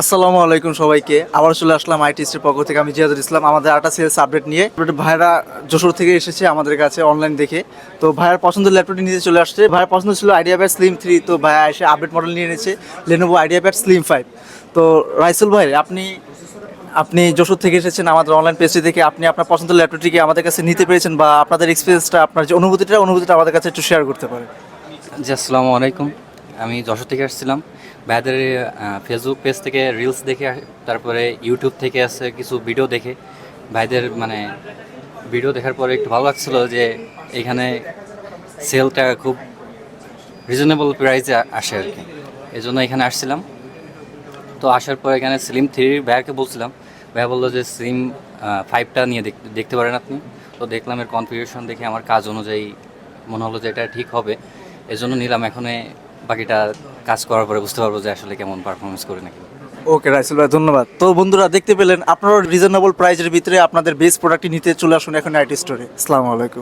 আসসালামু আলাইকুম সবাইকে। আবার চলে আসলাম আইটিসের পক্ষ থেকে। আমি জিয়াদুল ইসলাম, আমাদের আটা সেলস আপডেট নিয়ে। ভাইরা যশোর থেকে এসেছে আমাদের কাছে অনলাইন দেখে। তো ভাইয়ার পছন্দের ল্যাপটপটি নিতে চলে আসছে। ভাইয়ের পছন্দ ছিল আইডিয়া প্যাড স্লিম থ্রি তো ভাইয়া এসে আপডেট মডেল নিয়ে এনেছে Lenovo idea pad slim five তো রাইসুল ভাই, আপনি আপনি যশোর থেকে এসেছেন আমাদের অনলাইন পেজটি থেকে আপনি আপনার পছন্দের ল্যাপটপটিকে আমাদের কাছে নিতে পেরেছেন বা আপনাদের এক্সপিরিয়েন্সটা আপনার যে অনুভূতিটা অনুভূতিটা আমাদের কাছে একটু শেয়ার করতে পারেন। জি, আসসালামু আলাইকুম। আমি যশোর থেকে আসছিলাম। ভাইদের ফেসবুক পেজ থেকে রিলস দেখে, তারপরে ইউটিউব থেকে আছে কিছু ভিডিও দেখে। ভাইদের মানে ভিডিও দেখার পরে একটু ভালো লাগছিল যে এখানে সেলটা খুব রিজনেবল প্রাইসে আসে আর কি। এই জন্য এখানে আসছিলাম। তো আসার পর এখানে স্লিম থ্রির ভাইয়াকে বলছিলাম। ভাইয়া বলল যে স্লিম ফাইভটা নিয়ে দেখ- দেখতে পারেন আপনি। তো দেখলাম এর কনফিগারেশন দেখে আমার কাজ অনুযায়ী মনে হলো যে এটা ঠিক হবে। এজন্য নিলাম। এখন বাকিটা কাজ করার পরে বুঝতে পারব যে আসলে কেমন পারফরমেন্স করে নাকি। ওকে, রাইসুল ভাই, ধন্যবাদ। তো বন্ধুরা, দেখতে পেলেন আপনারা রিজনেবল প্রাইজের ভিতরে আপনাদের বেস্ট প্রোডাক্টটি নিতে চলে আসুন এখন আইটি স্টোরে আসসালামু আলাইকুম।